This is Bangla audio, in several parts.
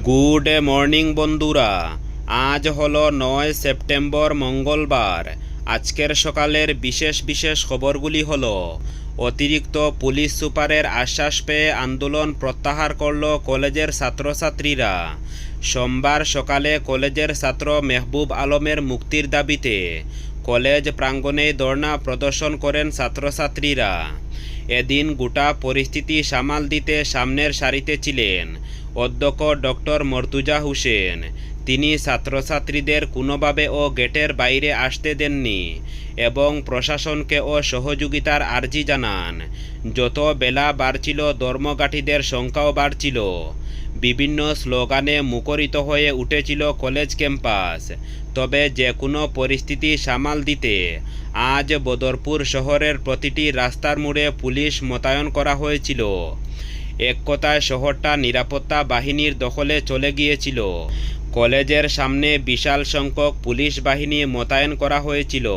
গুড মর্নিং বন্ধুরা। আজ হলো নয় সেপ্টেম্বর মঙ্গলবার। আজকের সকালের বিশেষ বিশেষ খবরগুলি হলো, অতিরিক্ত পুলিশ সুপারের আশ্বাস পেয়ে আন্দোলন প্রত্যাহার করল কলেজের ছাত্রছাত্রীরা। সোমবার সকালে কলেজের ছাত্র মেহবুব আলমের মুক্তির দাবিতে কলেজ প্রাঙ্গণে ধর্ণা প্রদর্শন করেন ছাত্রছাত্রীরা। এদিন গোটা পরিস্থিতি সামাল দিতে সামনের সারিতে ছিলেন অধ্যক্ষ ডক্টর মর্তুজা হুসেন। তিনি ছাত্রছাত্রীদের কোনোভাবেও গেটের বাইরে আসতে দেননি এবং প্রশাসনকে ও সহযোগিতার আর্জি জানান। যত বেলা বাড়ছিল, ধর্মঘাটীদের সংখ্যাও বাড়ছিল। বিভিন্ন স্লোগানে মুখরিত হয়ে উঠেছিল কলেজ ক্যাম্পাস। তবে যে কোনো পরিস্থিতি সামাল দিতে আজ বদরপুর শহরের প্রতিটি রাস্তার মোড়ে পুলিশ মোতায়েন করা হয়েছিল। এক কথায় শহরটা নিরাপত্তা বাহিনীর দখলে চলে গিয়েছিল। কলেজের সামনে বিশাল সংখ্যক পুলিশ বাহিনী মোতায়েন করা হয়েছিল।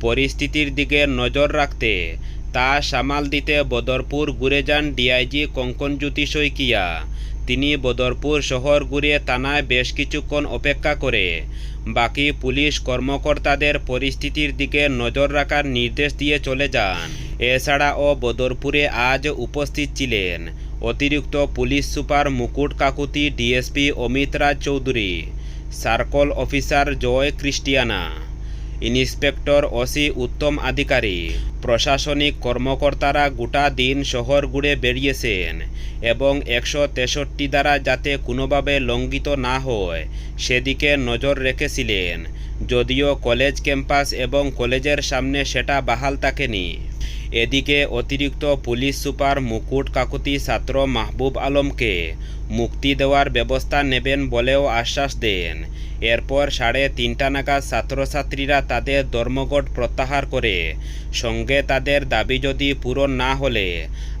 পরিস্থিতির দিকে নজর রাখতে তা সামাল দিতে বদরপুর ঘুরে যান ডিআইজি কঙ্কনজ্যোতি শইকিয়া। তিনি বদরপুর শহর ঘুরে থানায় বেশ কিছুক্ষণ অপেক্ষা করে। বাকি পুলিশ কর্মকর্তাদের পরিস্থিতির দিকে নজর রাখার নির্দেশ দিয়ে চলে যান। এছাড়াও বদরপুরে আজ উপস্থিত ছিলেন অতিরিক্ত police super Mukut Kakuti DSP Amit Raj Chowdhury, circle officer Joy Christiana, inspector OC Uttam Adhikari, প্রশাসনিক কর্মকর্তারা গোটা দিন শহর ঘুরে বেরিয়েছেন এবং একশো তেষট্টি দ্বারা যাতে কোনোভাবে লঙ্ঘিত না হয়, সেদিকে নজর রেখেছিলেন, যদিও কলেজ ক্যাম্পাস এবং কলেজের সামনে সেটা বাহাল থাকেনি। এদিকে অতিরিক্ত পুলিশ সুপার মুকুট কাকুতি ছাত্র মাহবুব আলমকে মুক্তি দেওয়ার ব্যবস্থা নেবেন বলেও আশ্বাস দেন। এরপর সাড়ে তিনটা নাগাদ ছাত্রছাত্রীরা তাদের ধর্মঘট প্রত্যাহার করে। সঙ্গে তাদের দাবি যদি পূরণ না হলে,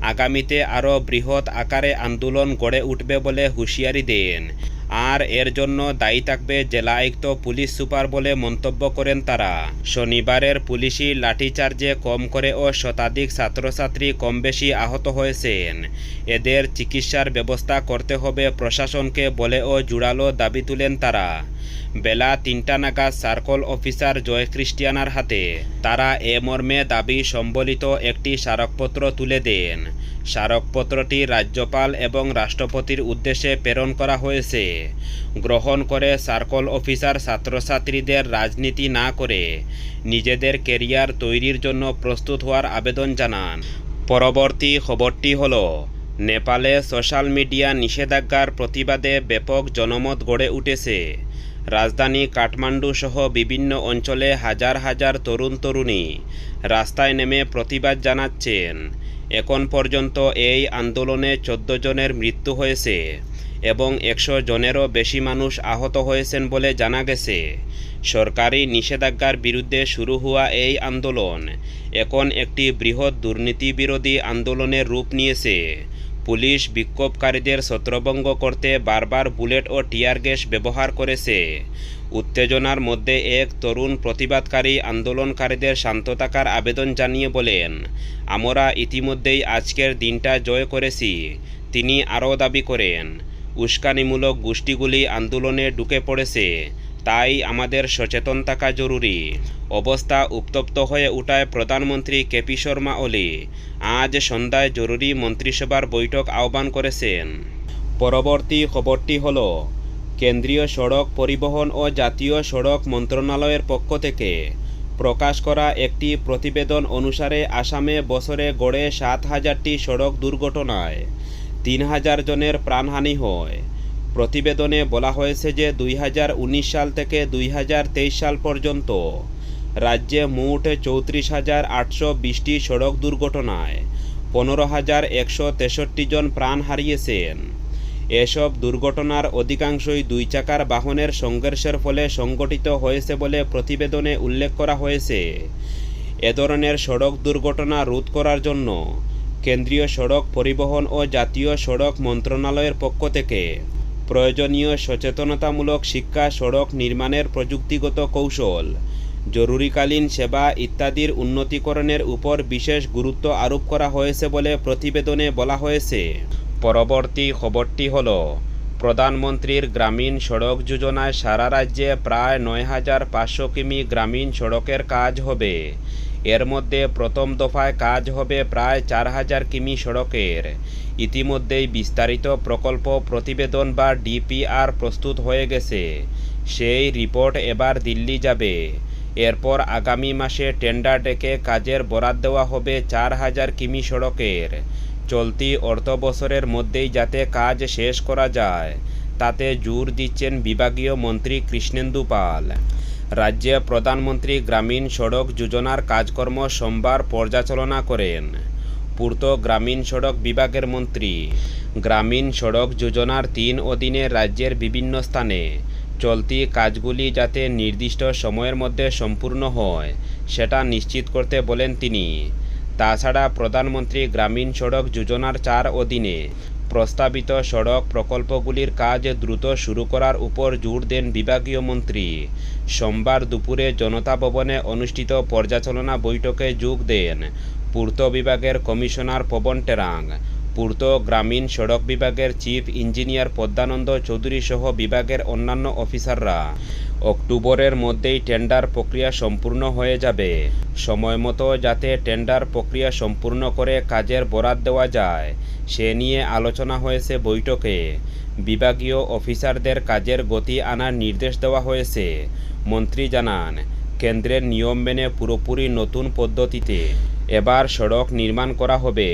আগামীতে আরও বৃহৎ আকারে আন্দোলন গড়ে উঠবে বলে হুঁশিয়ারি দেন। আর এর জন্য দায়ী থাকবে জেলা আয়ুক্ত পুলিশ সুপার বলে মন্তব্য করেন তারা। শনিবারের পুলিশি লাঠিচার্জে কম করে ও শতাধিক ছাত্রছাত্রী কম বেশি আহত হয়েছেন। এদের চিকিৎসার ব্যবস্থা করতে হবে প্রশাসনকে বলেও জোরালো দাবি তুলেন তারা। বেলা তিনটা নাগাদ সার্কল অফিসার জয় ক্রিস্টিয়ানার হাতে। তারা এ মর্মে দাবি সম্বলিত একটি স্মারকপত্র তুলে দেন। স্মারকপত্রটি রাজ্যপাল এবং রাষ্ট্রপতির উদ্দেশ্যে প্রেরণ করা হয়েছে। গ্রহণ করে সার্কল অফিসার ছাত্রছাত্রীদের রাজনীতি না করে নিজেদের কেরিয়ার তৈরির জন্য প্রস্তুত হওয়ার আবেদন জানান। পরবর্তী খবরটি হল নেপালে সোশ্যাল মিডিয়া নিষেধাজ্ঞার প্রতিবাদে ব্যাপক জনমত গড়ে উঠেছে। রাজধানী কাঠমান্ডু সহ বিভিন্ন অঞ্চলে হাজার হাজার তরুণ তরুণী রাস্তায় নেমে প্রতিবাদ জানাচ্ছেন। এখন পর্যন্ত এই আন্দোলনে চোদ্দ জনের মৃত্যু হয়েছে এবং একশো জনেরও বেশি মানুষ আহত হয়েছেন বলে জানা গেছে। সরকারি নিষেধাজ্ঞার বিরুদ্ধে শুরু হওয়া এই আন্দোলন এখন একটি বৃহৎ দুর্নীতি বিরোধী আন্দোলনের রূপ নিয়েছে। পুলিশ বিক্ষোভকারীদের ছত্রভঙ্গ করতে বারবার বুলেট ও টিয়ার গ্যাস ব্যবহার করেছে। উত্তেজনার মধ্যে এক তরুণ প্রতিবাদকারী আন্দোলনকারীদের শান্ত থাকার আবেদন জানিয়ে বলেন, আমরা ইতিমধ্যেই আজকের দিনটা জয় করেছি। তিনি আরও দাবি করেন, উস্কানিমূলক গোষ্ঠীগুলি আন্দোলনে ঢুকে পড়েছে। তাই আমাদের সচেতন থাকা জরুরি। অবস্থা উত্তপ্ত হয়ে ওঠায় প্রধানমন্ত্রী কেপি শর্মা ওলি আজ সন্ধ্যায় জরুরি মন্ত্রিসভার বৈঠক আহ্বান করেছেন। পরবর্তী খবরটি হল, কেন্দ্রীয় সড়ক পরিবহন ও জাতীয় সড়ক মন্ত্রণালয়ের পক্ষ থেকে প্রকাশ করা একটি প্রতিবেদন অনুসারে আসামে বছরে গড়ে সাত হাজারটি সড়ক দুর্ঘটনায় তিন হাজার জনের প্রাণহানি হয়। প্রতিবেদনে বলা হয়েছে যে দুই হাজার উনিশ সাল থেকে দুই হাজার তেইশ সাল পর্যন্ত রাজ্যে মোট চৌত্রিশ হাজার আটশো বিশটি সড়ক দুর্ঘটনায় পনেরো হাজার একশো জন প্রাণ হারিয়েছেন। এসব দুর্ঘটনার অধিকাংশই দুই চাকার বাহনের সংঘর্ষের ফলে সংঘটিত হয়েছে বলে প্রতিবেদনে উল্লেখ করা হয়েছে। এ ধরনের সড়ক দুর্ঘটনা রোধ করার জন্য কেন্দ্রীয় সড়ক পরিবহন ও জাতীয় সড়ক মন্ত্রণালয়ের পক্ষ থেকে প্রয়োজনীয় সচেতনতামূলক শিক্ষা, সড়ক নির্মাণের প্রযুক্তিগত কৌশল, জরুরিকালীন সেবা ইত্যাদির উন্নতিকরণের উপর বিশেষ গুরুত্ব আরোপ করা হয়েছে বলে প্রতিবেদনে বলা হয়েছে। পরবর্তী খবরটি হল, প্রধানমন্ত্রীর গ্রামীণ সড়ক যোজনায় সারা রাজ্যে প্রায় নয় হাজার পাঁচশো কিমি গ্রামীণ সড়কের কাজ হবে। এর মধ্যে প্রথম দফায় কাজ হবে প্রায় চার হাজার কিমি সড়কের। ইতিমধ্যেই বিস্তারিত প্রকল্প, প্রতিবেদন বা ডিপিআর প্রস্তুত হয়ে গেছে। সেই রিপোর্ট এবার দিল্লি যাবে। এরপর আগামী মাসে টেন্ডার ডেকে কাজের বরাদ দেওয়া হবে চার হাজার কিমি সড়কের। চলতি অর্থ বছরের মধ্যেই যাতে কাজ শেষ করা যায়, তাতে জোর দিচ্ছেন বিভাগীয় মন্ত্রী কৃষ্ণেন্দু পাল। রাজ্যে প্রধানমন্ত্রী গ্রামীণ সড়ক যোজনার কাজকর্ম সোমবার পর্যালোচনা করেন। পূর্ত গ্রামীণ সড়ক বিভাগের মন্ত্রী। গ্রামীণ সড়ক যোজনার তিন অধীনে রাজ্যের বিভিন্ন স্থানে চলতি কাজগুলি যাতে নির্দিষ্ট সময়ের মধ্যে সম্পূর্ণ হয়, সেটা নিশ্চিত করতে বলেন তিনি। তাছাড়া প্রধানমন্ত্রী গ্রামীণ সড়ক যোজনার চার অধীনে প্রস্তাবিত সড়ক প্রকল্পগুলির কাজ দ্রুত শুরু করার উপর জোর দেন বিভাগীয় মন্ত্রী। সোমবার দুপুরে জনতা ভবনে অনুষ্ঠিত পর্যালোচনা বৈঠকে যোগ দেন পূর্ত বিভাগের কমিশনার পবন টেরাং। পূর্ত গ্রামীণ সড়ক বিভাগের চিফ ইঞ্জিনিয়ার পদ্মানন্দ চৌধুরী সহ বিভাগের অন্যান্য অফিসাররা। অক্টোবরের মধ্যেই টেন্ডার প্রক্রিয়া সম্পূর্ণ হয়ে যাবে। সময়মতো যাতে টেন্ডার প্রক্রিয়া সম্পূর্ণ করে কাজের বরাত দেওয়া যায়, সে নিয়ে আলোচনা হয়েছে বৈঠকে। বিভাগীয় অফিসারদের কাজের গতি আনার নির্দেশ দেওয়া হয়েছে। মন্ত্রী জানান, কেন্দ্রের নিয়ম মেনে পুরোপুরি নতুন পদ্ধতিতে এবার সড়ক নির্মাণ করা হবে,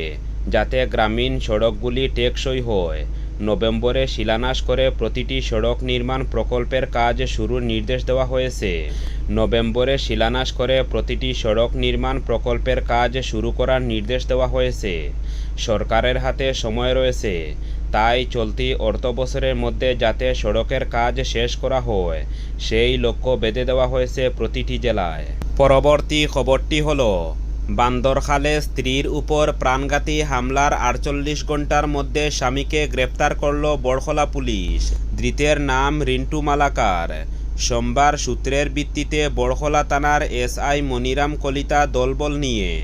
যাতে গ্রামীণ সড়কগুলি টেকসই হয়। নভেম্বরে শিলান্যাস করে প্রতিটি সড়ক নির্মাণ প্রকল্পের কাজ শুরুর নির্দেশ দেওয়া হয়েছে। নভেম্বরে শিলান্যাস করে প্রতিটি সড়ক নির্মাণ প্রকল্পের কাজ শুরু করার নির্দেশ দেওয়া হয়েছে। সরকারের হাতে সময় রয়েছে। তাই চলতি অর্থ বছরের মধ্যে যাতে সড়কের কাজ শেষ করা হয়, সেই লক্ষ্য বেঁধে দেওয়া হয়েছে প্রতিটি জেলায়। পরবর্তী খবরটি হলো বান্দরখালে স্ত্রীর উপর প্রাণঘাতী হামলার আটচল্লিশ ঘণ্টার মধ্যে স্বামীকে গ্রেপ্তার করল বড়খলা পুলিশ। ধৃতের নাম রিন্টু মালাকার। সোমবার সূত্রের ভিত্তিতে বড়খলা থানার এসআই মনিরাম কলিতা দলবল নিয়ে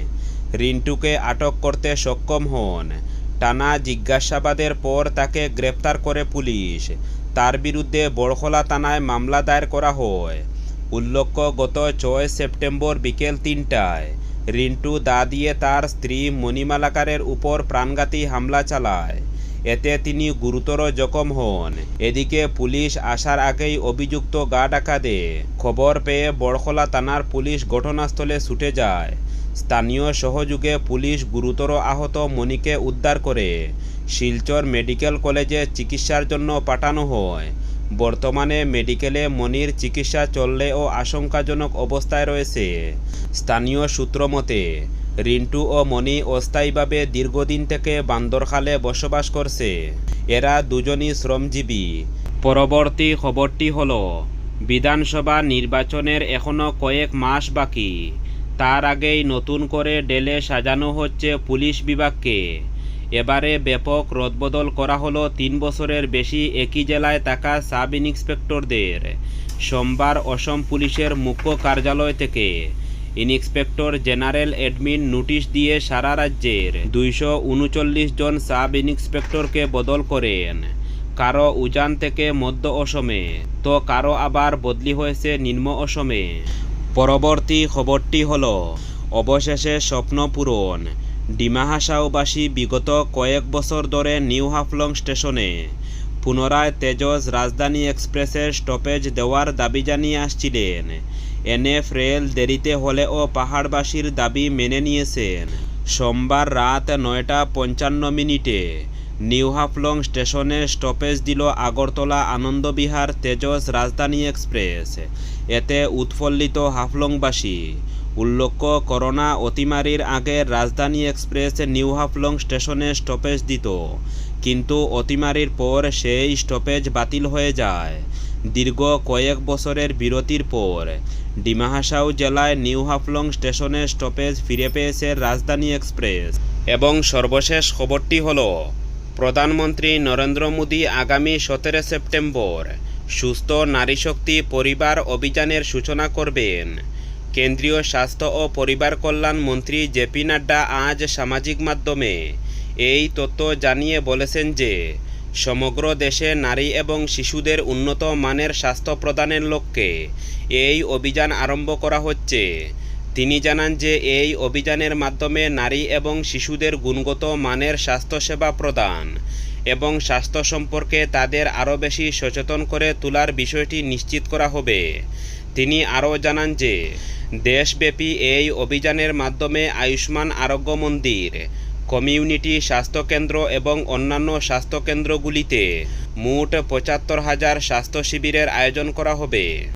রিন্টুকে আটক করতে সক্ষম হন। টানা জিজ্ঞাসাবাদের পর তাকে গ্রেপ্তার করে পুলিশ। তার বিরুদ্ধে বড়খলা থানায় মামলা দায়ের করা হয়। উল্লেখ্য, গত ছয় সেপ্টেম্বর বিকেল তিনটায় রিন্টু দা দিয়ে তার স্ত্রী মণিমালাকারের উপর প্রাণঘাতী হামলা চালায়। এতে তিনি গুরুতর জখম হন। এদিকে পুলিশ আসার আগেই অভিযুক্ত গা ডাকা দেয় খবর পেয়ে বড়খলা থানার পুলিশ ঘটনাস্থলে ছুটে যায়। স্থানীয় সহযোগে পুলিশ গুরুতর আহত মণিকে উদ্ধার করে শিলচর মেডিকেল কলেজে চিকিৎসার জন্য পাঠানো হয়। বর্তমানে মেডিকেলে মনির চিকিৎসা চললেও আশঙ্কাজনক অবস্থায় রয়েছে। স্থানীয় সূত্র মতে, রিন্টু ও মণি অস্থায়ীভাবে দীর্ঘদিন থেকে বান্দরখালে বসবাস করছে। এরা দুজনই শ্রমজীবী। পরবর্তী খবরটি হল, বিধানসভা নির্বাচনের এখনও কয়েক মাস বাকি। তার আগেই নতুন করে ডেলে সাজানো হচ্ছে পুলিশ বিভাগকে। এবারে ব্যাপক রদবদল করা হলো তিন বছরের বেশি একই জেলায় থাকা সাব ইন্সপেক্টরদের। সোমবার অসম পুলিশের মুখ্য কার্যালয় থেকে ইন্সপেক্টর জেনারেল অ্যাডমিন নোটিশ দিয়ে সারা রাজ্যের দুইশো উনচল্লিশ জন সাব ইন্সপেক্টরকে বদল করেন। কারও উজান থেকে মধ্য অসমে, তো কারও আবার বদলি হয়েছে নিম্ন অসমে। পরবর্তী খবরটি হল, অবশেষে স্বপ্ন পূরণ। ডিমাহাসাওবাসী বিগত কয়েক বছর ধরে নিউ হাফলং স্টেশনে। পুনরায় তেজস রাজধানী এক্সপ্রেসের স্টপেজ দেওয়ার দাবি জানিয়ে আসছিলেন। এনএফ রেল দেরিতে হলেও পাহাড়বাসীর দাবি মেনে নিয়েছেন। সোমবার রাত নয়টা পঞ্চান্ন মিনিটে নিউ হাফলং স্টেশনে স্টপেজ দিল আগরতলা আনন্দবিহার তেজস রাজধানী এক্সপ্রেস। এতে উৎফুল্লিত হাফলংবাসী উল্লেখ্য করোনা অতিমারির আগে রাজধানী এক্সপ্রেস নিউ হাফলং স্টেশনে স্টপেজ দিত। কিন্তু অতিমারির পর সেই স্টপেজ বাতিল হয়ে যায়। দীর্ঘ কয়েক বছরের বিরতির পর ডিমাহাসাও জেলায় নিউ হাফলং স্টেশনে স্টপেজ ফিরে পেয়েছে রাজধানী এক্সপ্রেস। এবং সর্বশেষ খবরটি হল, প্রধানমন্ত্রী নরেন্দ্র মোদী আগামী সতেরো সেপ্টেম্বর সুস্থ নারীশক্তি পরিবার অভিযানের সূচনা করবেন। কেন্দ্রীয় স্বাস্থ্য ও পরিবার কল্যাণ মন্ত্রী জেপি নাড্ডা আজ সামাজিক মাধ্যমে এই তথ্য জানিয়ে বলেছেন যে, সমগ্র দেশে নারী এবং শিশুদের উন্নত মানের স্বাস্থ্য প্রদানের লক্ষ্যে এই অভিযান আরম্ভ করা হচ্ছে। তিনি জানান যে, এই অভিযানের মাধ্যমে নারী এবং শিশুদের গুণগত মানের স্বাস্থ্যসেবা প্রদান এবং স্বাস্থ্য সম্পর্কে তাদের আরও বেশি সচেতন করে তোলার বিষয়টি নিশ্চিত করা হবে। তিনি আরও জানান যে, দেশব্যাপী এই অভিযানের মাধ্যমে আয়ুষ্মান আরোগ্য মন্দির, কমিউনিটি স্বাস্থ্যকেন্দ্র এবং অন্যান্য স্বাস্থ্যকেন্দ্রগুলিতে মোট পঁচাত্তর হাজার স্বাস্থ্য শিবিরের আয়োজন করা হবে।